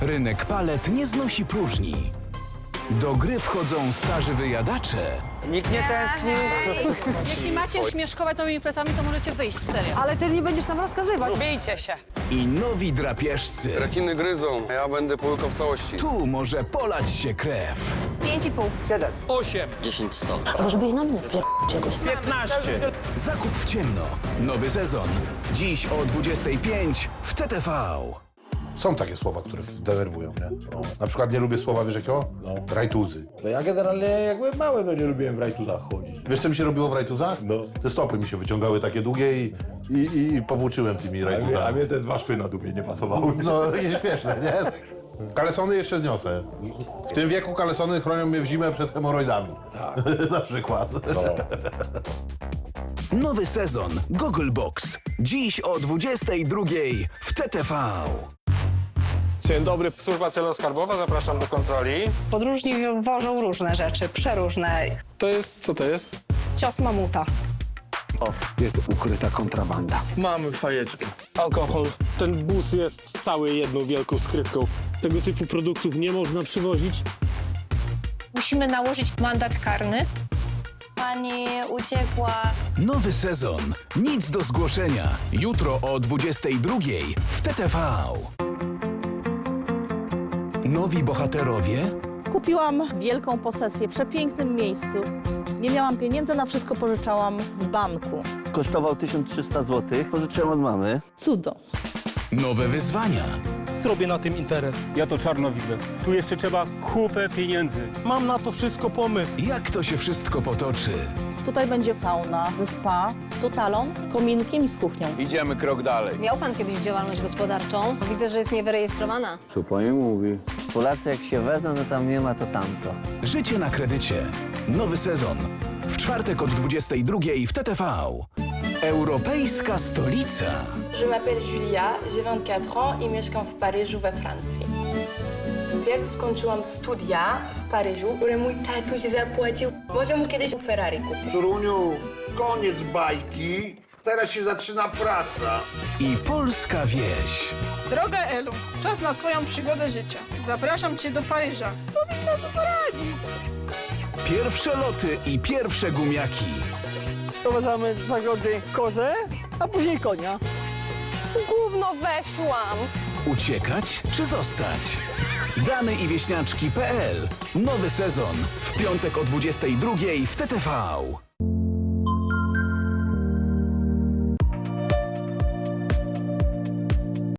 Rynek palet nie znosi próżni. Do gry wchodzą starzy wyjadacze Nikt nie tęskni. Jeśli macie już mieszkować z nowymi plecami, to możecie wyjść z serio. Ale ty nie będziesz nam rozkazywać. Bijcie się. i nowi drapieżcy. Rekiny gryzą, a ja będę połykał w całości. Tu może polać się krew. Pięć i pół. Żeby ich na mnie pier... czegoś. Zakup w ciemno. Nowy sezon. Dziś o 25 w TTV. Są takie słowa, które denerwują, nie? Na przykład nie lubię słowa, wiesz jakiego? Rajtuzy. No ja generalnie jak byłem mały, no nie lubiłem w rajtuzach chodzić. Wiesz, co mi się robiło w rajtuzach? No. Te stopy mi się wyciągały takie długie i, i, i, i powłóczyłem tymi A mnie, a rajtuzami. mnie te dwa szwy na dupie nie pasowały. No, nieśmieszne, nie? Kalesony jeszcze zniosę. W tym wieku kalesony chronią mnie w zimę przed hemoroidami. Tak. Na przykład. Nowy sezon Gogglebox. Dziś o 22 w TTV. Dzień dobry, służba celno-skarbowa, zapraszam do kontroli. Podróżni wożą różne rzeczy, przeróżne. To jest, co to jest? Cios mamuta. jest ukryta kontrabanda. Mamy fajeczkę. Alkohol. Ten bus jest cały jedną wielką skrytką. Tego typu produktów nie można przywozić. Musimy nałożyć mandat karny. Pani uciekła. Nowy sezon. Nic do zgłoszenia. Jutro o 22 w TTV. Nowi bohaterowie Kupiłam wielką posesję w przepięknym miejscu. Nie miałam pieniędzy, na wszystko pożyczałam z banku. Kosztował 1300 zł. Pożyczyłem od mamy. Cudo. Nowe wyzwania. Zrobię na tym interes. Ja to czarno widzę. Tu jeszcze trzeba kupę pieniędzy. Mam na to wszystko pomysł. Jak to się wszystko potoczy? Tutaj będzie sauna ze spa, tu salon z kominkiem i z kuchnią. Idziemy krok dalej. Miał pan kiedyś działalność gospodarczą? Widzę, że jest niewyrejestrowana. Co pani mówi? Polacy jak się wezmą, no tam nie ma to tamto. Życie na kredycie. Nowy sezon. W czwartek od 22 w TTV. Europejska stolica. Je m'appelle Julia, j'ai 24 ans i mieszkam w Paryżu we Francji. Pierw skończyłam studia w Paryżu, które mój tatuś zapłacił. Może mu kiedyś Ferrari kupić. Turuniu, koniec bajki. Teraz się zaczyna praca. I polska wieś. Droga Elu, czas na twoją przygodę życia. Zapraszam cię do Paryża. Powinna sobie poradzić. Pierwsze loty i pierwsze gumiaki. Prowadzamy zagrody kozę, a później konia. Gówno weszłam! Uciekać czy zostać? Damy i wieśniaczki.pl. Nowy sezon. W piątek o 22 w TTV.